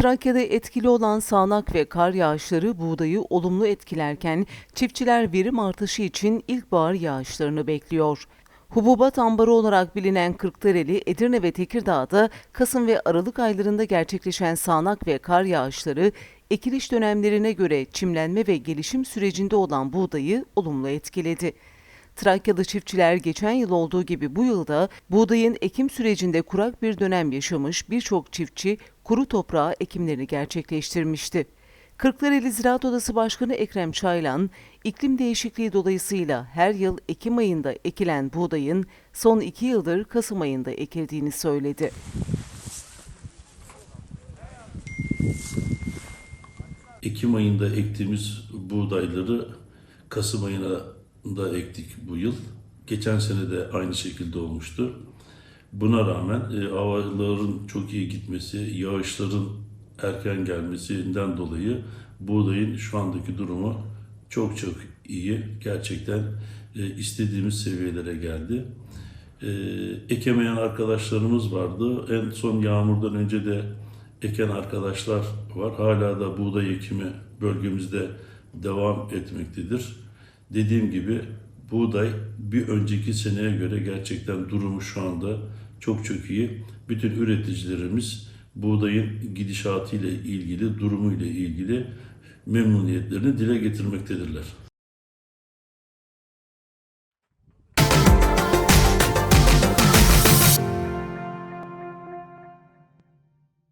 Trakya'da etkili olan sağanak ve kar yağışları buğdayı olumlu etkilerken çiftçiler verim artışı için ilkbahar yağışlarını bekliyor. Hububat ambarı olarak bilinen Kırklareli, Edirne ve Tekirdağ'da Kasım ve Aralık aylarında gerçekleşen sağanak ve kar yağışları ekiliş dönemlerine göre çimlenme ve gelişim sürecinde olan buğdayı olumlu etkiledi. Trakyalı çiftçiler geçen yıl olduğu gibi bu yılda buğdayın ekim sürecinde kurak bir dönem yaşamış birçok çiftçi kuru toprağa ekimlerini gerçekleştirmişti. Kırklareli Ziraat Odası Başkanı Ekrem Çaylan, iklim değişikliği dolayısıyla her yıl Ekim ayında ekilen buğdayın son iki yıldır Kasım ayında ekildiğini söyledi. Ekim ayında ektiğimiz buğdayları Kasım ayına da ektik bu yıl. Geçen sene de aynı şekilde olmuştu. Buna rağmen e, havaların çok iyi gitmesi, yağışların erken gelmesinden dolayı buğdayın şu andaki durumu çok çok iyi. Gerçekten e, istediğimiz seviyelere geldi. E, ekemeyen arkadaşlarımız vardı. En son yağmurdan önce de eken arkadaşlar var. Hala da buğday ekimi bölgemizde devam etmektedir. Dediğim gibi buğday bir önceki seneye göre gerçekten durumu şu anda çok çok iyi. Bütün üreticilerimiz buğdayın gidişatı ile ilgili, durumu ile ilgili memnuniyetlerini dile getirmektedirler.